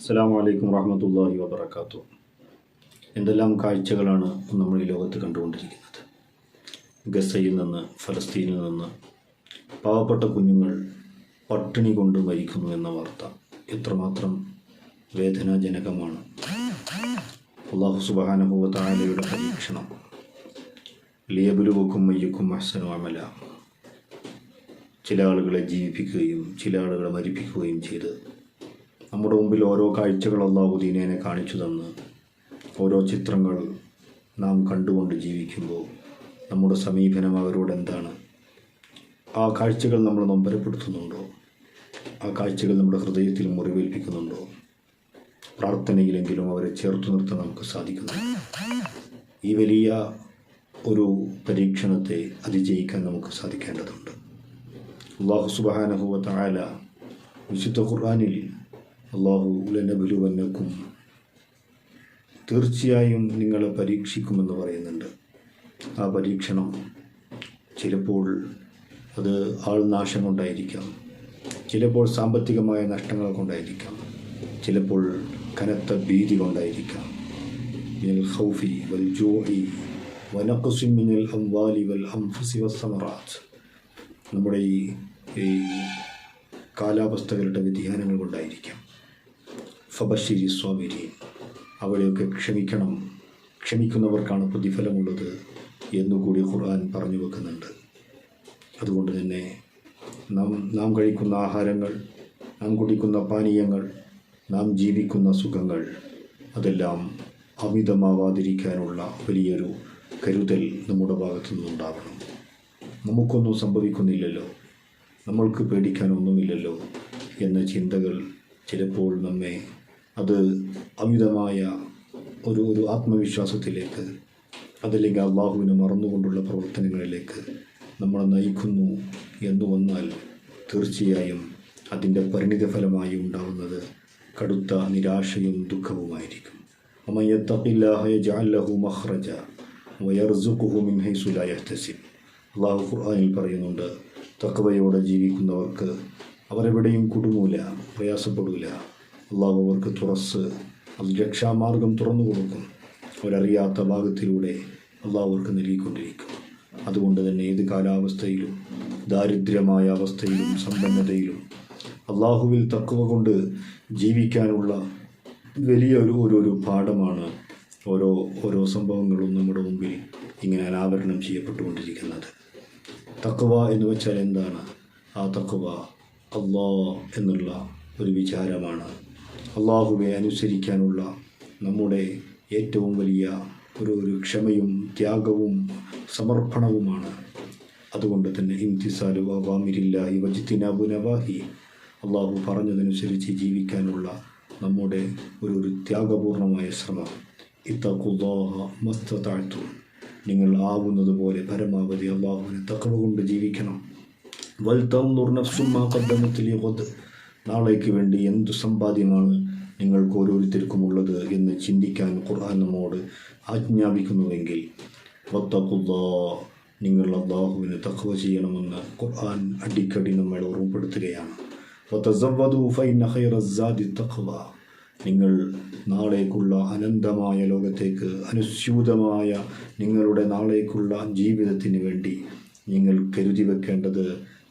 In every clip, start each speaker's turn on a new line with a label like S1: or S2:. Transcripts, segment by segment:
S1: അസ്സാം വലൈക്കും വാഹമത്തല്ലാഹി വാബർക്കാത്തു എന്തെല്ലാം കാഴ്ചകളാണ് നമ്മൾ ഈ ലോകത്ത് കണ്ടുകൊണ്ടിരിക്കുന്നത്? ഗസയിൽ നിന്ന് ഫലസ്തീനിൽ നിന്ന് പാവപ്പെട്ട കുഞ്ഞുങ്ങൾ പട്ടിണി കൊണ്ട് മരിക്കുന്നു എന്ന വാർത്ത എത്രമാത്രം വേദനാജനകമാണ്. അള്ളാഹു സുബാനുഭവതാലയുടെ പരീക്ഷണം. ലിയബുലുവക്കും മയ്യക്കും അഹ്സനു അമല. ചില ആളുകളെ ജീവിപ്പിക്കുകയും ചില ആളുകളെ മരിപ്പിക്കുകയും ചെയ്ത് നമ്മുടെ മുമ്പിൽ ഓരോ കാഴ്ചകൾ അള്ളാഹു ദീനേനെ കാണിച്ചു തന്ന്. ഓരോ ചിത്രങ്ങൾ നാം കണ്ടുകൊണ്ട് ജീവിക്കുമ്പോൾ നമ്മുടെ സമീപനം അവരോട് എന്താണ്? ആ കാഴ്ചകൾ നമ്മൾ നൊമ്പരപ്പെടുത്തുന്നുണ്ടോ ആ കാഴ്ചകൾ നമ്മുടെ ഹൃദയത്തിൽ മുറിവേൽപ്പിക്കുന്നുണ്ടോ? പ്രാർത്ഥനയിലെങ്കിലും അവരെ ചേർത്ത് നിർത്താൻ നമുക്ക് സാധിക്കുന്നു ഈ വലിയ ഒരു പരീക്ഷണത്തെ അതിജയിക്കാൻ നമുക്ക് സാധിക്കേണ്ടതുണ്ട്. അള്ളാഹു സുബാനഹുവ തായാല വിശുദ്ധ ഖുർആാനിൽ അള്ളാഹു ഉലനബുലുവന്നക്കും തീർച്ചയായും നിങ്ങളെ പരീക്ഷിക്കുമെന്ന് പറയുന്നുണ്ട്. ആ പരീക്ഷണം ചിലപ്പോൾ അത് ആൾനാശം കൊണ്ടായിരിക്കാം ചിലപ്പോൾ സാമ്പത്തികമായ നഷ്ടങ്ങൾ കൊണ്ടായിരിക്കാം. ചിലപ്പോൾ കനത്ത ഭീതി കൊണ്ടായിരിക്കാം. വൽ മിനൽ വൽ നമ്മുടെ ഈ കാലാവസ്ഥകളുടെ വ്യതിയാനങ്ങൾ കൊണ്ടായിരിക്കാം. ഫബഷിരി സ്വാമിരി അവിടെയൊക്കെ ക്ഷമിക്കണം. ക്ഷമിക്കുന്നവർക്കാണ് പ്രതിഫലമുള്ളത് എന്നുകൂടി ഖുർആൻ പറഞ്ഞു വെക്കുന്നുണ്ട്. അതുകൊണ്ട് തന്നെ നാം നാം കഴിക്കുന്ന ആഹാരങ്ങൾ നാം കുടിക്കുന്ന പാനീയങ്ങൾ നാം ജീവിക്കുന്ന സുഖങ്ങൾ അതെല്ലാം അമിതമാവാതിരിക്കാനുള്ള വലിയൊരു കരുതൽ നമ്മുടെ ഭാഗത്തു നിന്നുണ്ടാവണം. നമുക്കൊന്നും സംഭവിക്കുന്നില്ലല്ലോ. നമ്മൾക്ക് പേടിക്കാനൊന്നുമില്ലല്ലോ എന്ന ചിന്തകൾ ചിലപ്പോൾ നമ്മെ അത് അമിതമായ ഒരു ഒരു ആത്മവിശ്വാസത്തിലേക്ക് അതല്ലെങ്കിൽ അള്ളാഹുവിനെ മറന്നുകൊണ്ടുള്ള പ്രവർത്തനങ്ങളിലേക്ക് നമ്മളെ നയിക്കുന്നു എന്ന് വന്നാൽ തീർച്ചയായും അതിന്റെ പരിണിതഫലമായി ഉണ്ടാവുന്നത് കടുത്ത നിരാശയും ദുഃഖവുമായിരിക്കും. അള്ളാഹു ഖുർആാനിൽ പറയുന്നുണ്ട് തക്കവയോടെ ജീവിക്കുന്നവർക്ക് അവരെവിടെയും കുടുങ്ങൂല പ്രയാസപ്പെടൂല. അള്ളാഹു അവർക്ക് തുറസ്. അത് രക്ഷാമാർഗം തുറന്നു കൊടുക്കും. അവരറിയാത്ത ഭാഗത്തിലൂടെ അള്ളാഹു അവർക്ക് നൽകിക്കൊണ്ടിരിക്കും. അതുകൊണ്ട് തന്നെ ഏത് കാലാവസ്ഥയിലും ദാരിദ്ര്യമായ അവസ്ഥയിലും സമ്പന്നതയിലും അള്ളാഹുവിൽ തക്കവ കൊണ്ട് ജീവിക്കാനുള്ള വലിയ ഒരു ഒരു ഒരു പാഠമാണ് ഓരോ ഓരോ സംഭവങ്ങളും നമ്മുടെ മുമ്പിൽ ഇങ്ങനെ അനാവരണം ചെയ്യപ്പെട്ടുകൊണ്ടിരിക്കുന്നത്. തക്കവ എന്ന് വെച്ചാൽ എന്താണ്? ആ തക്കവ അള്ളാ എന്നുള്ള ഒരു വിചാരമാണ്. അള്ളാഹുവെ അനുസരിക്കാനുള്ള നമ്മുടെ ഏറ്റവും വലിയ ഒരു ഒരു ക്ഷമയും ത്യാഗവും സമർപ്പണവുമാണ്. അതുകൊണ്ട് തന്നെ ഇംതിസാലു അവാമിരില്ലാഹി വജിത്തിനാബു നവാഹി. അള്ളാഹു പറഞ്ഞതനുസരിച്ച് ജീവിക്കാനുള്ള നമ്മുടെ ഒരു ഒരു ത്യാഗപൂർണമായ ശ്രമം. ഇത്തഖുല്ലാഹ മസ്തതാഴ്ത്തു നിങ്ങൾ ആവുന്നത് പോലെ പരമാവധി അള്ളാഹുവിനെ തക്കവ കൊണ്ട് ജീവിക്കണം. വൽത്തന്നുർ നഫ്സുമാ കദ്ദമത്തിലെ കൊത് നാളേക്ക് വേണ്ടി എന്തു സമ്പാദ്യമാണ് നിങ്ങൾക്ക് ഓരോരുത്തർക്കും ഉള്ളത് എന്ന് ചിന്തിക്കാൻ ഖുർആൻ നമ്മോട് ആജ്ഞാപിക്കുന്നുവെങ്കിൽ വത്തക്കുള്ള നിങ്ങൾ അള്ളാഹുവിന് തഖ്വ ചെയ്യണമെന്ന് ഖുർആൻ അടിക്കടി നമ്മളെ ഓർമ്മപ്പെടുത്തുകയാണ്. നിങ്ങൾ നാളേക്കുള്ള അനന്തമായ ലോകത്തേക്ക് അനുസ്യൂതമായ നിങ്ങളുടെ നാളേക്കുള്ള ജീവിതത്തിന് വേണ്ടി നിങ്ങൾ കരുതി വെക്കേണ്ടത്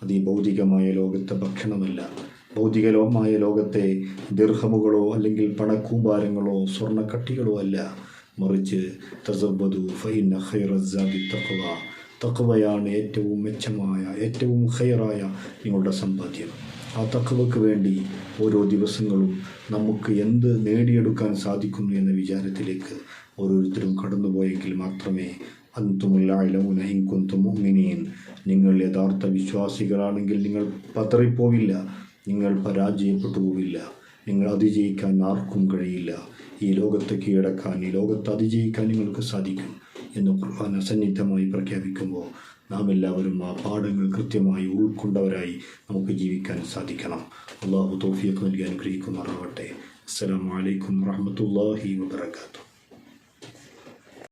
S1: അത് ഭൗതികമായ ലോകത്തെ ഭക്ഷണമല്ല. ഭൗതികമായ ലോകത്തെ ദീർഘമുകളോ അല്ലെങ്കിൽ പണക്കൂമ്പാരങ്ങളോ സ്വർണക്കട്ടികളോ അല്ല. മറിച്ച് തസബദു ഫൈന ഹൈറസാബി തഖവ. തഖവയാണ് ഏറ്റവും മെച്ചമായ ഏറ്റവും ഹൈറായ നിങ്ങളുടെ സമ്പാദ്യം. ആ തക്കവയ്ക്ക് വേണ്ടി ഓരോ ദിവസങ്ങളും നമുക്ക് എന്ത് നേടിയെടുക്കാൻ സാധിക്കുന്നു എന്ന വിചാരത്തിലേക്ക് ഓരോരുത്തരും കടന്നുപോയെങ്കിൽ മാത്രമേ അന്തുമുല്ലായിലമുന നിങ്ങൾ യഥാർത്ഥ വിശ്വാസികളാണെങ്കിൽ നിങ്ങൾ പതറിപ്പോവില്ല. നിങ്ങൾ പരാജയപ്പെട്ടു പോവില്ല നിങ്ങൾ അതിജയിക്കാൻ ആർക്കും കഴിയില്ല. ഈ ലോകത്തെ കീഴടക്കാൻ ഈ ലോകത്ത് അതിജയിക്കാൻ നിങ്ങൾക്ക് സാധിക്കും എന്ന് ഖുർആൻ അസന്നിഗ്ധമായി പ്രഖ്യാപിക്കുമ്പോൾ നാം എല്ലാവരും ആ പാഠങ്ങൾ കൃത്യമായി ഉൾക്കൊണ്ടവരായി നമുക്ക് ജീവിക്കാൻ സാധിക്കണം. അള്ളാഹു തോഫിയൊക്കെ നൽകി അനുഗ്രഹിക്കുമാറാവട്ടെ അസ്സലാമു അലൈക്കും വറഹ്മത്തുള്ളാഹി വബറകാതുഹു.